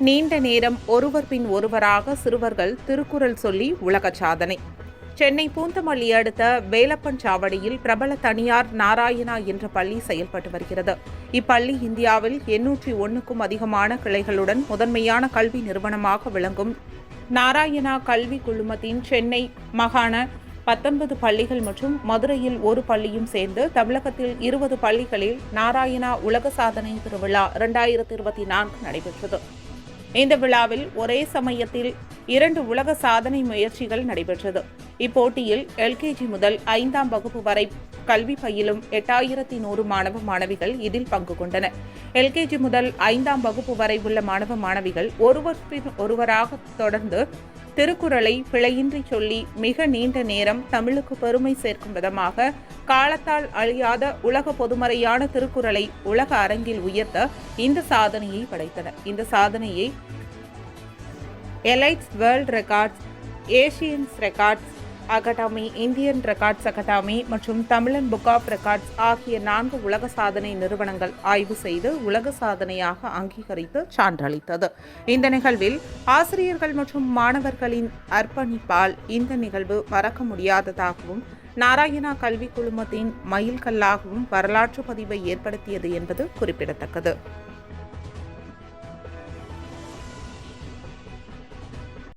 நீண்ட நேரம் ஒருவர் பின் ஒருவராக சிறுவர்கள் திருக்குறள் சொல்லி உலக சாதனை. சென்னை பூந்தமல்லி அடுத்த வேலப்பன் சாவடியில் பிரபல தனியார் நாராயணா என்ற பள்ளி செயல்பட்டு வருகிறது. இப்பள்ளி இந்தியாவில் எண்ணூற்றி ஒன்றுக்கும் அதிகமான கிளைகளுடன் முதன்மையான கல்வி நிறுவனமாக விளங்கும் நாராயணா கல்வி குழுமத்தின் சென்னை மாகாண பத்தொன்பது பள்ளிகள் மற்றும் மதுரையில் ஒரு பள்ளியும் சேர்ந்து தமிழகத்தில் இருபது பள்ளிகளில் நாராயணா உலக சாதனை திருவிழா இரண்டாயிரத்தி இருபத்தி நான்கு நடைபெற்றது. இந்த விழாவில் ஒரே சமயத்தில் இரண்டு உலக சாதனை முயற்சிகள் நடைபெற்றது. இப்போட்டியில் எல்கேஜி முதல் ஐந்தாம் வகுப்பு வரை கல்வி பயிலும் எட்டாயிரத்தி நூறு மாணவ மாணவிகள் இதில் பங்கு கொண்டனர் எல்கேஜி முதல் ஐந்தாம் வகுப்பு வரை உள்ள மாணவ மாணவிகள் ஒருவர் பின் ஒருவராக தொடர்ந்து திருக்குறளை பிழையின்றி சொல்லி மிக நீண்ட நேரம் தமிழுக்கு பெருமை சேர்க்கும் விதமாக காலத்தால் அழியாத உலக பொதுமறையான திருக்குறளை உலக அரங்கில் உயர்த்த இந்த சாதனையை படைத்தனர் இந்த சாதனையை elites world records Asians records academy Indian records academy மற்றும் தமிழன் புக் ஆஃப் ரெக்கார்ட்ஸ் ஆகிய நான்கு உலக சாதனை நிறுவனங்கள் ஆய்வு செய்து உலக சாதனையாக அங்கீகரித்து சான்றளித்தது. இந்த நிகழ்வில் ஆசிரியர்கள் மற்றும் மாணவர்களின் அர்ப்பணிப்பால் இந்த நிகழ்வு மறக்க முடியாததாகவும் நாராயணா கல்வி குழுமத்தின் மயில்கல்லாகவும் வரலாற்று பதிவை ஏற்படுத்தியது என்பது குறிப்பிடத்தக்கது.